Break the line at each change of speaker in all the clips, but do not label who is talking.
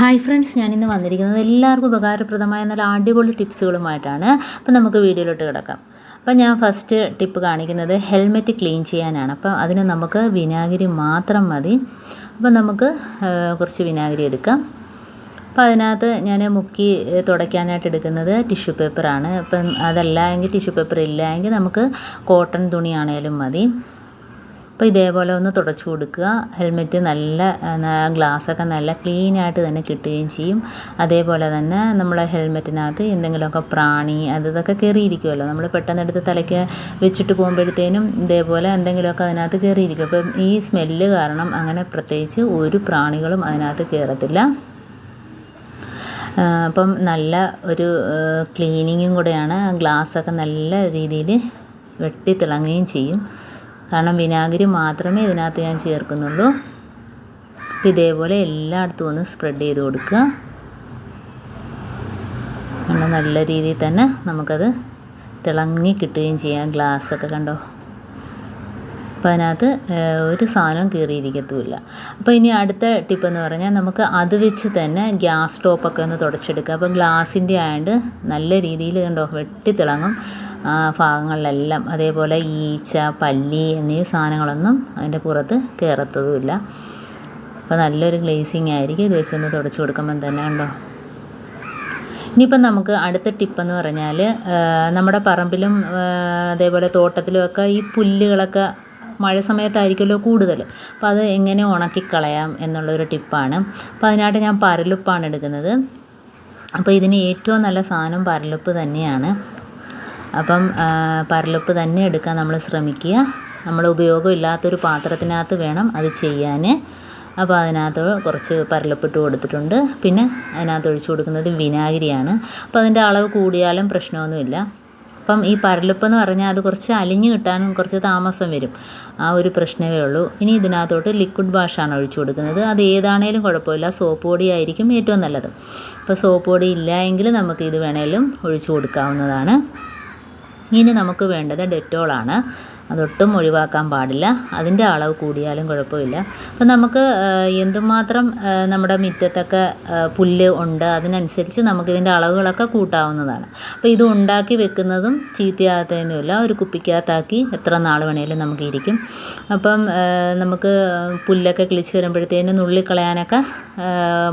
Hi friends ഞാനിന്ന് വന്നിരിക്കുന്നത് എല്ലാവർക്കും ഉപകാരപ്രദമായ നല്ല അടിപൊളി ടിപ്സുകളുമായിട്ടാണ്. അപ്പോൾ നമുക്ക് വീഡിയോയിലോട്ട് കിടക്കാം. അപ്പോൾ ഞാൻ ഫസ്റ്റ് ടിപ്പ് കാണിക്കുന്നത് ഹെൽമെറ്റ് ക്ലീൻ ചെയ്യാനാണ്. അപ്പോൾ അതിന് നമുക്ക് വിനാഗിരി മാത്രം മതി. അപ്പോൾ നമുക്ക് കുറച്ച് വിനാഗിരി എടുക്കാം. അപ്പോൾ അതിനകത്ത് ഞാൻ മുക്കി തുടയ്ക്കാനായിട്ട് എടുക്കുന്നത് ടിഷ്യൂ പേപ്പറാണ് അപ്പം അതല്ല എങ്കിൽ ടിഷ്യൂ പേപ്പർ ഇല്ല എങ്കിൽ നമുക്ക് കോട്ടൺ തുണിയാണേലും മതി. അപ്പോൾ ഇതേപോലെ ഒന്ന് തുടച്ചു കൊടുക്കുക. ഹെൽമെറ്റ് നല്ല ഗ്ലാസ്സൊക്കെ നല്ല ക്ലീനായിട്ട് തന്നെ കിട്ടുകയും ചെയ്യും. അതേപോലെ തന്നെ നമ്മളെ ഹെൽമെറ്റിനകത്ത് എന്തെങ്കിലുമൊക്കെ പ്രാണി അത് ഇതൊക്കെ കയറിയിരിക്കുമല്ലോ. നമ്മൾ പെട്ടെന്ന് എടുത്ത് തലയ്ക്ക് വെച്ചിട്ട് പോകുമ്പോഴത്തേനും ഇതേപോലെ എന്തെങ്കിലുമൊക്കെ അതിനകത്ത് കയറിയിരിക്കും. അപ്പം ഈ സ്മെല്ല് കാരണം അങ്ങനെ പ്രത്യേകിച്ച് ഒരു പ്രാണികളും അതിനകത്ത് കയറത്തില്ല. അപ്പം നല്ല ഒരു ക്ലീനിങ്ങും കൂടെയാണ് ഗ്ലാസ്സൊക്കെ നല്ല രീതിയിൽ വെട്ടി തിളങ്ങുകയും ചെയ്യും. കാരണം വിനാഗിരി മാത്രമേ ഇതിനകത്ത് ഞാൻ ചേർക്കുന്നുള്ളൂ. അപ്പം ഇതേപോലെ എല്ലായിടത്തും ഒന്ന് സ്പ്രെഡ് ചെയ്ത് കൊടുക്കുക. നല്ല രീതിയിൽ തന്നെ നമുക്കത് തിളങ്ങി കിട്ടുകയും ചെയ്യാം. ഗ്ലാസ്സൊക്കെ കണ്ടോ? അപ്പോൾ അതിനകത്ത് ഒരു സാധനവും കീറിയിരിക്കത്തുമില്ല. അപ്പോൾ ഇനി അടുത്ത ടിപ്പെന്ന് പറഞ്ഞാൽ നമുക്ക് അത് വെച്ച് തന്നെ ഗ്യാസ് സ്റ്റോപ്പൊക്കെ ഒന്ന് തുടച്ചെടുക്കുക. അപ്പോൾ ഗ്ലാസിന്റെ ആയതുകൊണ്ട് നല്ല രീതിയിൽ കണ്ടോ വെട്ടി തിളങ്ങും ഭാഗങ്ങളിലെല്ലാം. അതേപോലെ ഈച്ച പല്ലി എന്നീ സാധനങ്ങളൊന്നും അതിന്റെ പുറത്ത് കയറത്തതുമില്ല അപ്പോൾ നല്ലൊരു ഗ്ലേസിങ് ആയിരിക്കും ഇത് വെച്ചൊന്ന് തുടച്ചു കൊടുക്കുമ്പം തന്നെ കണ്ടോ. ഇനിയിപ്പം നമുക്ക് അടുത്ത ടിപ്പെന്ന് പറഞ്ഞാൽ നമ്മുടെ പറമ്പിലും അതേപോലെ തോട്ടത്തിലുമൊക്കെ ഈ പുല്ലുകളൊക്കെ മഴ സമയത്തായിരിക്കുമല്ലോ കൂടുതൽ. അപ്പോൾ അത് എങ്ങനെ ഉണക്കിക്കളയാം എന്നുള്ളൊരു ടിപ്പാണ്. അപ്പോൾ അതിനായിട്ട് ഞാൻ പരലുപ്പാണ് എടുക്കുന്നത്. അപ്പോൾ ഇതിന് ഏറ്റവും നല്ല സാധനം പരലുപ്പ് തന്നെയാണ്. അപ്പം പരലുപ്പ് തന്നെ എടുക്കാൻ നമ്മൾ ശ്രമിക്കുക. നമ്മൾ ഉപയോഗമില്ലാത്തൊരു പാത്രത്തിനകത്ത് വേണം അത് ചെയ്യാൻ. അപ്പോൾ അതിനകത്ത് കുറച്ച് പരലപ്പിട്ട് കൊടുത്തിട്ടുണ്ട്. പിന്നെ അതിനകത്ത് ഒഴിച്ചു കൊടുക്കുന്നത് വിനാഗിരിയാണ്. അപ്പോൾ അതിന്റെ അളവ് കൂടിയാലും പ്രശ്നമൊന്നുമില്ല. അപ്പം ഈ പരലുപ്പ് എന്ന് പറഞ്ഞാൽ അത് കുറച്ച് അലിഞ്ഞ് കിട്ടാനും കുറച്ച് താമസം വരും. ആ ഒരു പ്രശ്നമേ ഉള്ളൂ. ഇനി ഇതിനകത്തോട്ട് ലിക്വിഡ് വാഷാണ് ഒഴിച്ചു കൊടുക്കുന്നത്. അത് ഏതാണേലും കുഴപ്പമില്ല. സോപ്പ് പൊടി ആയിരിക്കും ഏറ്റവും നല്ലത്. അപ്പോൾ സോപ്പ് പൊടി ഇല്ല എങ്കിൽ നമുക്ക് ഇത് വേണേലും ഒഴിച്ചു കൊടുക്കാവുന്നതാണ്. ഇനി നമുക്ക് വേണ്ടത് ഡെറ്റോളാണ്. അതൊട്ടും ഒഴിവാക്കാൻ പാടില്ല. അതിന്റെ അളവ് കൂടിയാലും കുഴപ്പമില്ല. അപ്പം നമുക്ക് എന്തുമാത്രം നമ്മുടെ മുറ്റത്തൊക്കെ പുല്ല് ഉണ്ട് അതിനനുസരിച്ച് നമുക്കിതിന്റെ അളവുകളൊക്കെ കൂട്ടാവുന്നതാണ്. അപ്പോൾ ഇത് ഉണ്ടാക്കി വെക്കുന്നതും ചീത്തയാകത്തതിനുമില്ല ഒരു കുപ്പിക്കകത്താക്കി എത്ര നാൾ വേണേലും നമുക്ക് ഇരിക്കും. അപ്പം നമുക്ക് പുല്ലൊക്കെ കിളിച്ച് വരുമ്പോഴത്തേനും നുള്ളിക്കളയാനൊക്കെ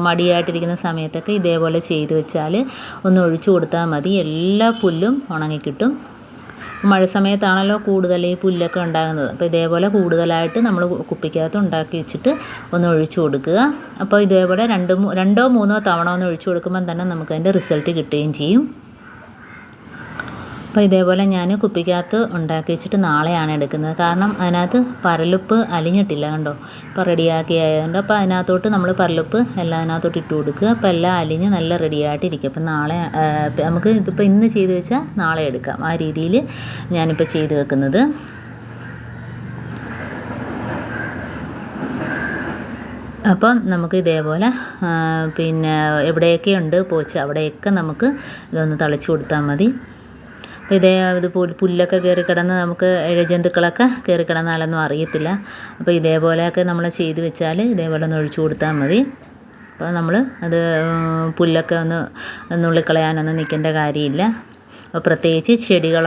മടിയായിട്ടിരിക്കുന്ന സമയത്തൊക്കെ ഇതേപോലെ ചെയ്തു വെച്ചാൽ ഒന്ന് ഒഴിച്ചു കൊടുത്താൽ മതി. എല്ലാ പുല്ലും ഉണങ്ങിക്കിട്ടും. മഴ സമയത്താണല്ലോ കൂടുതൽ ഈ പുല്ലൊക്കെ ഉണ്ടാകുന്നത്. അപ്പോൾ ഇതേപോലെ കൂടുതലായിട്ട് നമ്മൾ കുപ്പിക്കകത്ത് ഉണ്ടാക്കി വെച്ചിട്ട് ഒന്ന് ഒഴിച്ചു കൊടുക്കുക. അപ്പോൾ ഇതേപോലെ രണ്ട് രണ്ടോ മൂന്നോ തവണ ഒന്ന് ഒഴിച്ചു കൊടുക്കുമ്പം തന്നെ നമുക്ക് അതിന്റെ റിസൾട്ട് കിട്ടുകയും ചെയ്യും. അപ്പോൾ ഇതേപോലെ ഞാൻ കുപ്പിക്കകത്ത് ഉണ്ടാക്കി വെച്ചിട്ട് നാളെയാണ് എടുക്കുന്നത്. കാരണം അതിനകത്ത് പരലുപ്പ് അലിഞ്ഞിട്ടില്ല കണ്ടോ? ഇപ്പോൾ റെഡിയാക്കി ആയതുകൊണ്ട് അപ്പോൾ അതിനകത്തോട്ട് നമ്മൾ പരലുപ്പ് എല്ലാം അതിനകത്തോട്ട് ഇട്ട് കൊടുക്കുക. അപ്പോൾ എല്ലാം അലിഞ്ഞ് നല്ല റെഡിയായിട്ടിരിക്കും അപ്പോൾ നാളെ നമുക്ക് ഇതിപ്പോൾ ഇന്ന് ചെയ്ത് വെച്ചാൽ നാളെ എടുക്കാം. ആ രീതിയിൽ ഞാനിപ്പോൾ ചെയ്ത് വെക്കുന്നത്. അപ്പം നമുക്ക് ഇതേപോലെ പിന്നെ എവിടെയൊക്കെ ഉണ്ട് പോച്ച് അവിടെയൊക്കെ നമുക്ക് ഇതൊന്ന് തളിച്ചു കൊടുത്താൽ മതി. അപ്പോൾ ഇതേ ഇത് പുല്ലൊക്കെ കയറി കിടന്ന് നമുക്ക് ഇഴജന്തുക്കളൊക്കെ കയറി കിടന്നാലൊന്നും അറിയത്തില്ല. അപ്പോൾ ഇതേപോലെയൊക്കെ നമ്മൾ ചെയ്ത് വെച്ചാൽ ഇതേപോലെ ഒന്ന് ഒഴിച്ചു കൊടുത്താൽ മതി. അപ്പോൾ നമ്മൾ അത് പുല്ലൊക്കെ ഒന്ന് നുള്ളിക്കളയാനൊന്നും നിൽക്കേണ്ട കാര്യമില്ല. അപ്പോൾ പ്രത്യേകിച്ച് ചെടികൾ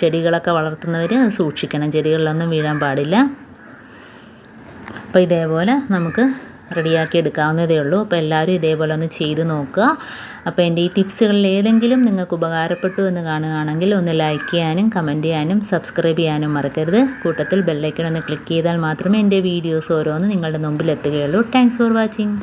ചെടികളൊക്കെ വളർത്തുന്നവർ സൂക്ഷിക്കണം. ചെടികളിലൊന്നും വീഴാൻ പാടില്ല. അപ്പോൾ ഇതേപോലെ നമുക്ക് റെഡിയാക്കി എടുക്കാവുന്നതേ ഉള്ളൂ. അപ്പോൾ എല്ലാവരും ഇതേപോലെ ഒന്ന് ചെയ്ത് നോക്കുക. അപ്പോൾ എന്റെ ഈ ടിപ്സുകളിൽ ഏതെങ്കിലും നിങ്ങൾക്ക് ഉപകാരപ്പെട്ടു എന്ന് കാണുകയാണെങ്കിൽ ഒന്ന് ലൈക്ക് ചെയ്യാനും കമന്റ് ചെയ്യാനും സബ്സ്ക്രൈബ് ചെയ്യാനും മറക്കരുത്. കൂട്ടത്തിൽ ബെല്ലൈക്കൺ ഒന്ന് ക്ലിക്ക് ചെയ്താൽ മാത്രമേ എന്റെ വീഡിയോസ് ഓരോന്ന് നിങ്ങളുടെ മുമ്പിൽ എത്തുകയുള്ളൂ. Thanks for watching